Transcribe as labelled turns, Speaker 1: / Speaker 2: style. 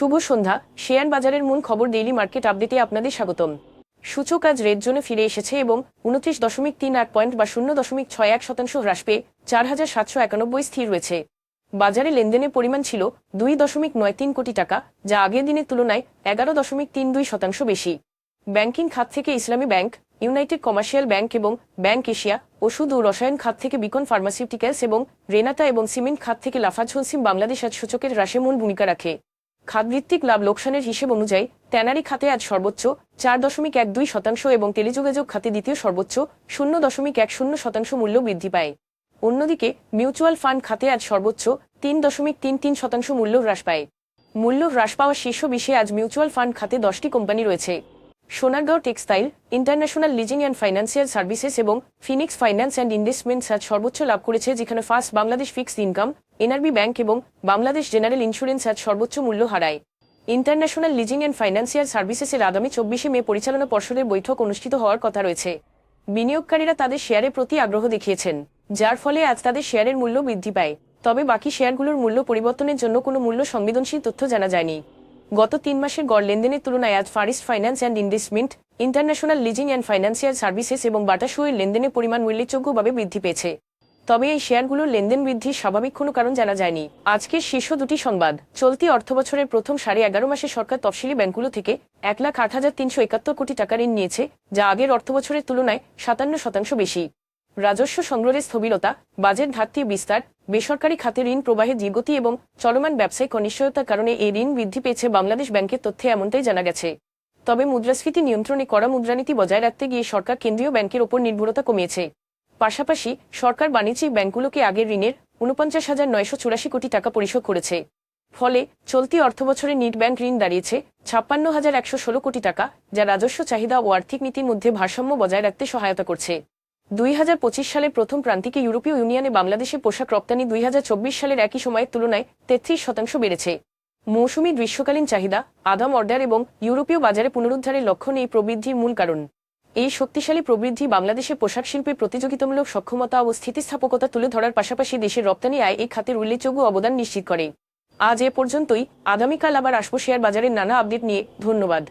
Speaker 1: শুভ সন্ধ্যা। Share বাজারের মূল খবর ডেইলি মার্কেট আপডেটে আপনাদের স্বাগতম। সূচক আজ রেড জোনে ফিরে এসেছে এবং উনত্রিশ দশমিক তিন এক পয়েন্ট বা শূন্য দশমিক ছয় এক শতাংশ হ্রাস পেয়ে চার হাজার সাতশো একানব্বই স্থির রয়েছে। বাজারে লেনদেনের পরিমাণ ছিল দুই দশমিক নয় তিন কোটি টাকা, যা আগের দিনের তুলনায় এগারো দশমিক তিন দুই শতাংশ বেশি। ব্যাংকিং খাত থেকে Islami bank united commercial bank এবং ব্যাংক এশিয়া ওষুধ ও রসায়ন খাত থেকে বিকন ফার্মাসিউটিক্যালস এবং রেনাতা এবং সিমেন্ট খাত থেকে লাফাজ হলসিম বাংলাদেশ আজ সূচকের হ্রাসে মূল ভূমিকা রাখে। খাতভিত্তিক লাভ লোকসানের হিসেব অনুযায়ী ট্যানারি খাতে আজ সর্বোচ্চ চার দশমিক এক দুই শতাংশ এবং টেলিযোগাযোগ খাতে দ্বিতীয় সর্বোচ্চ শূন্য দশমিক এক শূন্য শতাংশ মূল্য বৃদ্ধি পায়। অন্যদিকে, মিউচুয়াল ফান্ড খাতে আজ সর্বোচ্চ তিন দশমিক তিন তিন শতাংশ মূল্য হ্রাস পায়। মূল্য হ্রাস পাওয়া শীর্ষ বিশ্বে আজ মিউচুয়াল ফান্ড খাতে দশটি কোম্পানি রয়েছে। Sonargaon textile, international leasing and financial services এবং ফিনিক্স ফাইন্যান্স অ্যান্ড ইনভেস্টমেন্টস আজ সর্বোচ্চ লাভ করেছে, যেখানে first Bangladesh fixed income NRB bank এবং বাংলাদেশ জেনারেল ইন্স্যুরেন্স আজ সর্বোচ্চ মূল্য হারায়। ইন্টারন্যাশনাল লিজিং অ্যান্ড ফাইন্যান্সিয়াল সার্ভিসেসের আগামী চব্বিশে মে পরিচালনা পর্ষদের বৈঠক অনুষ্ঠিত হওয়ার কথা রয়েছে। বিনিয়োগকারীরা তাদের শেয়ারের প্রতি আগ্রহ দেখিয়েছেন, যার ফলে আজ তাদের শেয়ারের মূল্য বৃদ্ধি পায়। তবে বাকি শেয়ারগুলোর মূল্য পরিবর্তনের জন্য কোনো মূল্য সংবেদনশীল তথ্য জানা যায়নি। গত তিন মাসের গড় লেনদেনের তুলনায় আজ first finance and investment, international leasing and financial services এবং বাটা শুয়ের লেনদেনের পরিমাণ উল্লেখযোগ্যভাবে বৃদ্ধি পেয়েছে। তবে এই শেয়ারগুলোর লেনদেন বৃদ্ধির স্বাভাবিক কোনো কারণ জানা যায়নি। আজকের শীর্ষ দুটি সংবাদ। চলতি অর্থবছরের প্রথম সাড়ে এগারো মাসে সরকার তফসিলি ব্যাংকগুলো থেকে এক লাখ আট হাজার তিনশো একাত্তর কোটি টাকা ঋণ নিয়েছে, যা আগের অর্থবছরের তুলনায় সাতান্ন শতাংশ বেশি। রাজস্ব সংগ্রহের স্থবিরতা, বাজেট ঘাটতি বিস্তার, বেসরকারি খাতে ঋণ প্রবাহে ধীরগতি এবং চলমান ব্যবসায়িক অনিশ্চয়তার কারণে এই ঋণ বৃদ্ধি পেয়েছে বাংলাদেশ ব্যাংকের তথ্যে এমনটাই জানা গেছে। তবে মুদ্রাস্ফীতি নিয়ন্ত্রণে করা মুদ্রানীতি বজায় রাখতে গিয়ে সরকার কেন্দ্রীয় ব্যাংকের ওপর নির্ভরতা কমিয়েছে। পাশাপাশি সরকার বাণিজ্যিক ব্যাংকগুলোকে আগের ঋণের উনপঞ্চাশ হাজার নয়শো চুরাশি কোটি টাকা পরিশোধ করেছে। ফলে চলতি অর্থবছরে নিট ব্যাংক ঋণ দাঁড়িয়েছে ছাপ্পান্ন হাজার একশো ষোলো কোটি টাকা, যা রাজস্ব চাহিদা ও আর্থিক নীতির মধ্যে ভারসাম্য বজায় রাখতে সহায়তা করছে। দুই হাজার পঁচিশ সালের প্রথম প্রান্তিকে ইউরোপীয় ইউনিয়নে বাংলাদেশে পোশাক রপ্তানি দুই হাজার চব্বিশ সালের একই সময়ের তুলনায় তেত্রিশ শতাংশ বেড়েছে। মৌসুমি গ্রীষ্মকালীন চাহিদা, আদাম অর্ডার এবং ইউরোপীয় বাজারে পুনরুদ্ধারের লক্ষণ এই প্রবৃদ্ধির মূল কারণ। এই শক্তিশালী প্রবৃদ্ধি বাংলাদেশের পোশাক শিল্পের প্রতিযোগিতামূলক সক্ষমতা ও স্থিতিস্থাপকতা তুলে ধরার পাশাপাশি দেশের রপ্তানি আয় এই খাতের উল্লেখযোগ্য অবদান নিশ্চিত করে। আজ এ পর্যন্তই। আগামীকাল আবার আসব শেয়ার বাজারের নানা আপডেট নিয়ে। ধন্যবাদ।